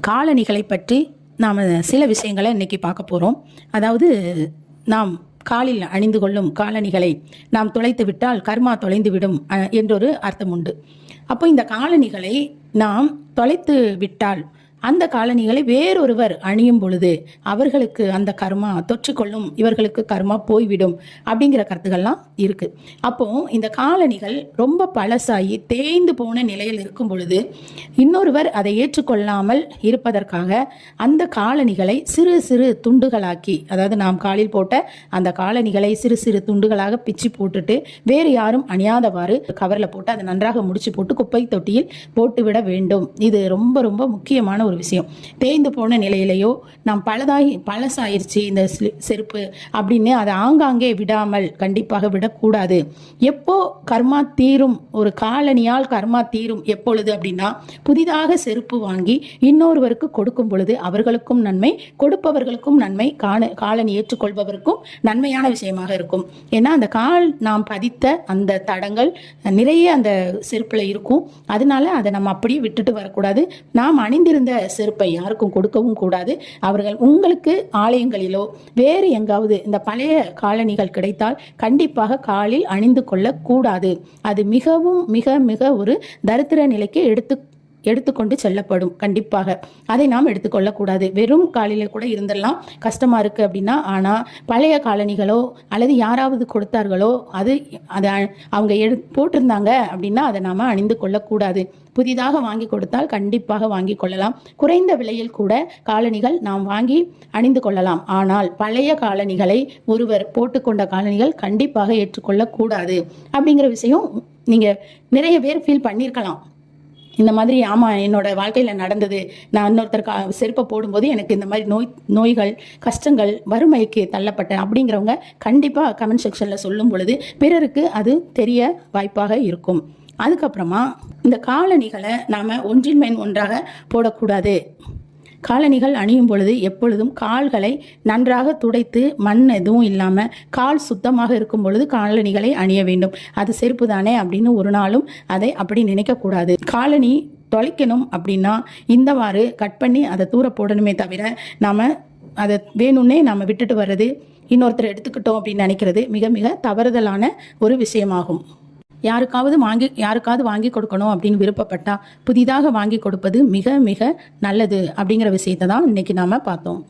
காலணிகளை பற்றி நாம் சில விஷயங்களை இன்னைக்கு பார்க்க போகிறோம் அதாவது நாம் காலில் அணிந்து கொள்ளும் காலணிகளை நாம் தொலைத்து விட்டால் கர்மா தொலைந்து விடும் என்றொரு அர்த்தம் உண்டு. அப்போ இந்த காலணிகளை நாம் தொலைத்து விட்டால் அந்த காலணிகளை வேறொருவர் அணியும் பொழுது அவர்களுக்கு அந்த கர்மா தொற்றிக்கொள்ளும் இவர்களுக்கு கர்மா போய்விடும் அப்படிங்கிற கருத்துக்கள்லாம் இருக்கு. அப்போ இந்த காலணிகள் ரொம்ப பழசாகி தேய்ந்து போன நிலையில் இருக்கும் பொழுது இன்னொருவர் அதை ஏற்றுக்கொள்ளாமல் இருப்பதற்காக அந்த காலணிகளை சிறு சிறு துண்டுகளாக்கி அதாவது நாம் காலில் போட்ட அந்த காலணிகளை சிறு சிறு துண்டுகளாக பிச்சு போட்டுட்டு வேறு யாரும் அணியாதவாறு கவரில் போட்டு அதை நன்றாக முடிச்சு போட்டு குப்பை தொட்டியில் போட்டுவிட வேண்டும். இது ரொம்ப ரொம்ப முக்கியமான ஒரு ஒரு விஷயம். தேய்ந்து போன நிலையிலையோ நாம் பழதாகி பழசாயிருச்சு இந்த செருப்பு அப்படின்னு அதை ஆங்காங்கே விடாமல் கண்டிப்பாக விடக்கூடாது. எப்போ கர்மா தீரும் ஒரு காலனியால் கர்மா தீரும் எப்பொழுது அப்படின்னா புதிதாக செருப்பு வாங்கி இன்னொருவருக்கு கொடுக்கும் பொழுது அவர்களுக்கும் நன்மை கொடுப்பவர்களுக்கும் நன்மை காண காலனி ஏற்றுக்கொள்பவருக்கும் நன்மையான விஷயமாக இருக்கும். ஏன்னா அந்த கால் நாம் பதித்த அந்த தடங்கள் நிறைய அந்த செருப்பில் இருக்கும். அதனால அதை நம்ம அப்படியே விட்டுட்டு வரக்கூடாது. நாம் அணிந்திருந்த செருப்பை யாருக்கும் கொடுக்கவும் கூடாது. அவர்கள் உங்களுக்கு ஆலயங்களிலோ வேறு எங்காவது இந்த பழைய காலணிகள் கிடைத்தால் கண்டிப்பாக காலில் அணிந்து கொள்ளக்கூடாது. அது மிகவும் மிக மிக ஒரு தரித்திர நிலைக்கு எடுத்து எடுத்துக்கொண்டு செல்லப்படும். கண்டிப்பாக. அதை நாம் எடுத்துக்கொள்ளக்கூடாது. வெறும் காலையில் கூட இருந்துடலாம் கஷ்டமாக இருக்குது அப்படின்னா ஆனால் பழைய காலணிகளோ அல்லது யாராவது கொடுத்தார்களோ அது அதை அவங்க எடு போட்டிருந்தாங்க அப்படின்னா அதை நாம் அணிந்து கொள்ளக்கூடாது. புதிதாக வாங்கி கொடுத்தால் கண்டிப்பாக வாங்கி கொள்ளலாம். குறைந்த விலையில் கூட காலணிகள் நாம் வாங்கி அணிந்து கொள்ளலாம். ஆனால் பழைய காலணிகளை ஒருவர் போட்டுக்கொண்ட காலணிகள் கண்டிப்பாக ஏற்றுக்கொள்ளக்கூடாது. அப்படிங்கிற விஷயம் நீங்கள் நிறைய பேர் ஃபீல் பண்ணியிருக்கலாம் இந்த மாதிரி ஆமாம் என்னோட வாழ்க்கையில் நடந்தது. நான் இன்னொருத்தர் செருப்பை போடும்போது எனக்கு இந்த மாதிரி நோய் நோய்கள் கஷ்டங்கள் வறுமைக்கு தள்ளப்பட்டேன் அப்படிங்கிறவங்க கண்டிப்பாக கமெண்ட் செக்ஷனில் சொல்லும் பொழுது பிறருக்கு அது தெரிய வாய்ப்பாக இருக்கும். அதுக்கப்புறமா இந்த காலணிகளை நாம் ஒன்றின் மேன் ஒன்றாக போடக்கூடாது. காலணிகள் அணியும் பொழுது எப்பொழுதும் கால்களை நன்றாக துடைத்து மண் எதுவும் இல்லாமல் கால் சுத்தமாக இருக்கும் பொழுது காலணிகளை அணிய வேண்டும். அது செருப்பு தானே அப்படின்னு ஒரு நாளும் அதை அப்படி நினைக்கக்கூடாது. காலணி தொலைக்கணும் அப்படின்னா இந்தவாறு கட் பண்ணி அதை தூர போடணுமே தவிர நாம் அதை வேணும்னே நாம் விட்டுட்டு வர்றது இன்னொருத்தர் எடுத்துக்கிட்டோம் அப்படின்னு நினைக்கிறது மிக மிக தவறுதலான ஒரு விஷயமாகும். யாருக்காவது வாங்கி யாருக்காவது வாங்கி கொடுக்கணும் அப்படின்னு விருப்பப்பட்டால் புதிதாக வாங்கி கொடுப்பது மிக மிக நல்லது அப்படிங்கிற விஷயத்தை தான் இன்றைக்கி நாம் பார்த்தோம்.